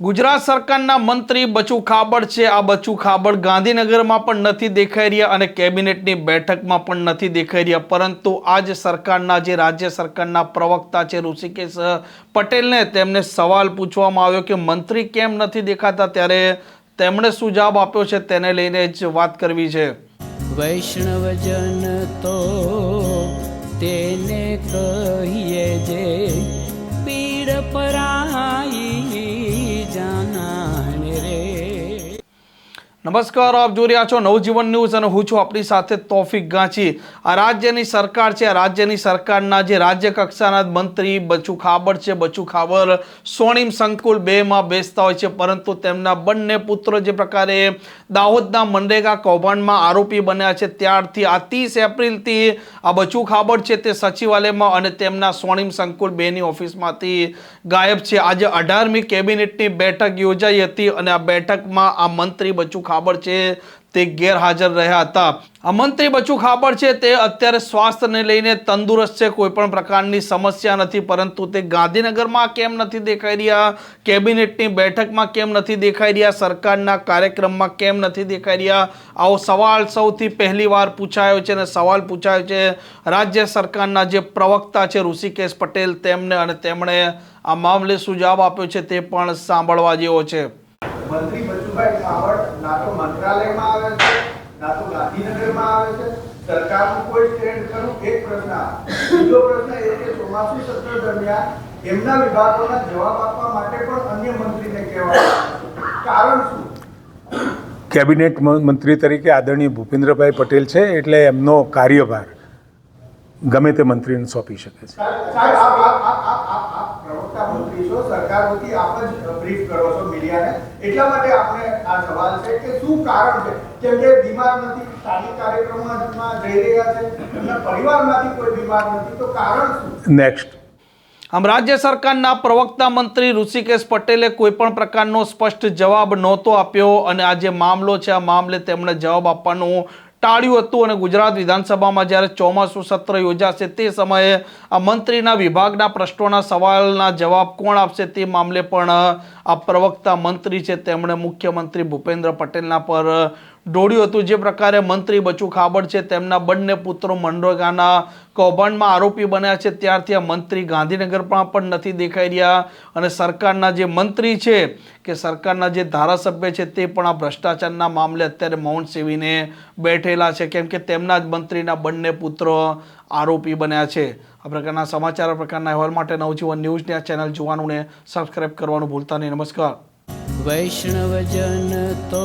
ગુજરાત સરકારના મંત્રી બચુ ખાબડ છે. આ બચુ ખાબડ ગાંધીનગરમાં પણ નથી દેખાઈ રહ્યા અને કેબિનેટની બેઠકમાં પણ નથી દેખાઈ રહ્યા. પરંતુ આજ સરકારના જે રાજ્ય સરકારના પ્રવક્તા છે ઋષિકેશ પટેલને તેમને સવાલ પૂછવામાં આવ્યો કે મંત્રી કેમ નથી દેખાતા? ત્યારે તેમણે શું જવાબ આપ્યો છે તેને લઈને જ વાત કરવી છે. વૈષ્ણવજન તો તેને કહીએ નમસ્કાર, આપ જોઈ રહ્યા છો નવજીવન ન્યૂઝ અને હું છું આપણી સાથે તોફિક ગાંચી. આ રાજ્યની સરકાર છે, આ રાજ્યની સરકારના જે રાજ્ય કક્ષાના મંત્રી બચુ ખાબડ છે બચુ ખાબર સ્વર્ણિમ સંકુલ બેમાં બેસતા હોય છે, પરંતુ તેમના બંને પુત્ર જે પ્રકારે દાહોદના મનરેગા કૌભાંડમાં આરોપી બન્યા છે, ત્યારથી આ ત્રીસ એપ્રિલથી આ બચુ ખાબડ છે તે સચિવાલયમાં અને તેમના સ્વર્ણિમ સંકુલ બેની ઓફિસમાંથી ગાયબ છે. આજે અઢારમી કેબિનેટની બેઠક યોજાઈ હતી અને આ બેઠકમાં આ મંત્રી બચુ ખાબડ છે, તે ગેરહાજર રહ્યા હતા. આ મંત્રી બચુ ખાબડ છે, તે અત્યારે સ્વાસ્થ્યને લઈને તંદુરસ્ત છે કોઈ પણ પ્રકારની સમસ્યા નથી, પરંતુ તે ગાંધીનગરમાં કેમ નથી દેખાઈ રહ્યા? કેબિનેટની બેઠકમાં કેમ નથી દેખાઈ રહ્યા? સરકારના કાર્યક્રમમાં કેમ નથી દેખાઈ રહ્યા? આવો સવાલ સૌથી પહેલી વાર પૂછાયો છે અને સવાલ પૂછાયો છે રાજ્ય સરકારના જે પ્રવક્તા છે, ઋષિકેશ પટેલ, તેમને અને તેમણે આ મામલે સુજાવ આપ્યો છે, તે પણ સાંભળવા જેવો છે. મંત્રી બચુભાઈ ખાવડ ના તો મંત્રાલયમાં આવે છે ના તો ગાંધીનગરમાં આવે છે. સરકારનું કોઈ સ્ટેન્ડ ખરું? એક પ્રશ્ન બીજો પ્રશ્ન એ કે ચોમાસું સત્ર દરમિયાન એમના વિભાગોના જવાબ આપવા માટે પણ અન્ય મંત્રીને કહેવાય કારણ શું? કેબિનેટ મંત્રી તરીકે આદરણીય ભૂપેન્દ્રભાઈ પટેલ છે એટલે એમનો કાર્યભાર ગમે તે મંત્રીને સોંપી શકે છે. પ્રવક્તા મંત્રી છો સરકાર વતી આપ જ બ્રીફ કરો છો મીડિયાને. એટલા માટે આપણે આ સવાલ છે કે શું કારણ છે? કેમ કે બીમાર નથી સ્થાનિક કાર્યક્રમમાં જઈ રહ્યા છે એમના પરિવારમાંથી કોઈ બીમાર નથી તો કારણ શું? નેક્સ્ટ આમ રાજ્ય સરકારના પ્રવક્તા મંત્રી ઋષિકેશ પટેલે કોઈપણ પ્રકારનો સ્પષ્ટ જવાબ નહોતો આપ્યો અને આ જે મામલો છે આ મામલે તેમણે જવાબ આપવાનું ટાળ્યું હતું અને ગુજરાત વિધાનસભામાં જ્યારે ચોમાસું સત્ર યોજાશે તે સમયે આ મંત્રીના વિભાગના પ્રશ્નોના સવાલના જવાબ કોણ આપશે તે મામલે પણ આ પ્રવક્તા મંત્રી છે, તેમણે મુખ્યમંત્રી ભૂપેન્દ્ર પટેલના પર દોડ્યું હતું. જે પ્રકારે મંત્રી બચુ ખાબડ છે, તેમના બંને પુત્રો મનરેગાના કૌભાંડમાં આરોપી બન્યા છે. ત્યારથી આ મંત્રી ગાંધીનગરમાં પણ નથી દેખાઈ રહ્યા અને સરકારના જે મંત્રી છે કે સરકારના જે ધારાસભ્ય છે તે પણ આ ભ્રષ્ટાચારના મામલે અત્યારે મૌન સેવીને બેઠેલા છે. કેમ કે તેમના જ મંત્રીના બંને પુત્રો આરોપી બન્યા છે. આ પ્રકારના સમાચાર પ્રકારના અહેવાલ માટે નવજીવન ન્યૂઝની આ ચેનલ જોવાનું ને સબસ્ક્રાઇબ કરવાનું ભૂલતા નહીં. નમસ્કાર. વૈષ્ણવજન તો